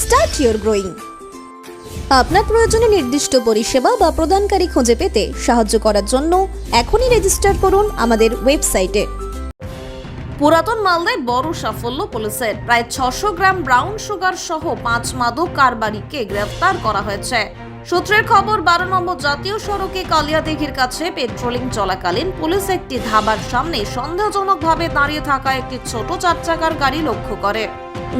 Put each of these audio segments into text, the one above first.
start your growing আপনার প্রয়োজনে নির্দিষ্ট পরিষেবা বা প্রদানকারী খুঁজে পেতে সাহায্য করার জন্য এখনই রেজিস্টার করুন আমাদের ওয়েবসাইটে পুরাতন মালদায় বড় সাফল্য পুলিশের প্রায় ছশো গ্রাম ব্রাউন সুগার সহ পাঁচ মাদক কারবারিকে গ্রেফতার করা হয়েছে। সূত্রের খবর, বারো নম্বর জাতীয় সড়কে কালিয়াদিঘির কাছে পেট্রোলিং চলাকালীন পুলিশ একটি ধাবার সামনে সন্দেহজনকভাবে দাঁড়িয়ে থাকা একটি ছোট চার চাকার গাড়ি লক্ষ্য করে।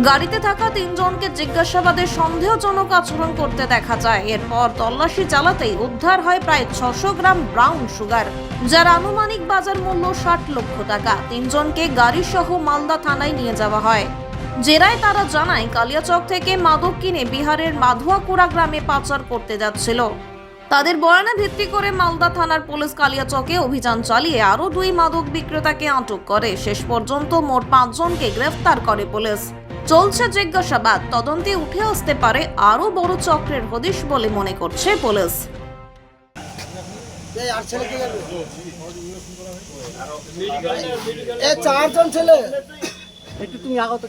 গাড়িতে থাকা তিনজনকে জিজ্ঞাসাবাদে সন্দেহজনক আচরণ করতে দেখা যায়। এরপর তল্লাশি চালাতেই উদ্ধার হয় প্রায় ছশো গ্রাম ব্রাউন সুগার, যার আনুমানিক বাজার মূল্য ষাট লক্ষ টাকা। তিনজনকে গাড়ি সহ মালদা থানায় নিয়ে যাওয়া হয়। জেরায় তারা জানায়, কালিয়াচক থেকে মাদক কিনে বিহারের মাধুয়াকুড়া গ্রামে পাচার করতে যাচ্ছিল। তাদের বয়ানে ভিত্তি করে মালদা থানার পুলিশ কালিয়াচকে অভিযান চালিয়ে আরও দুই মাদক বিক্রেতাকে আটক করে। শেষ পর্যন্ত মোট পাঁচজনকে গ্রেফতার করে পুলিশ। চলছে জিজ্ঞাসাবাদ। তদন্তে উঠে আসতে পারে আরও বড় চক্রের হদিশ বলে মনে করছে পুলিশ। চারজন ছেলে। তুমি আগো তো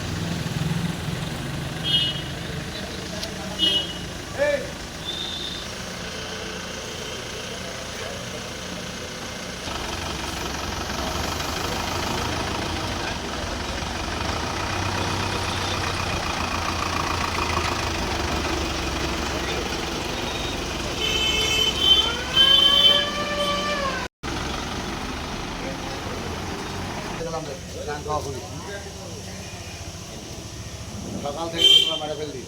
আর ছেলে যাবে? ডিএসপি স্যারের সকাল থেকে মেরে ফেললি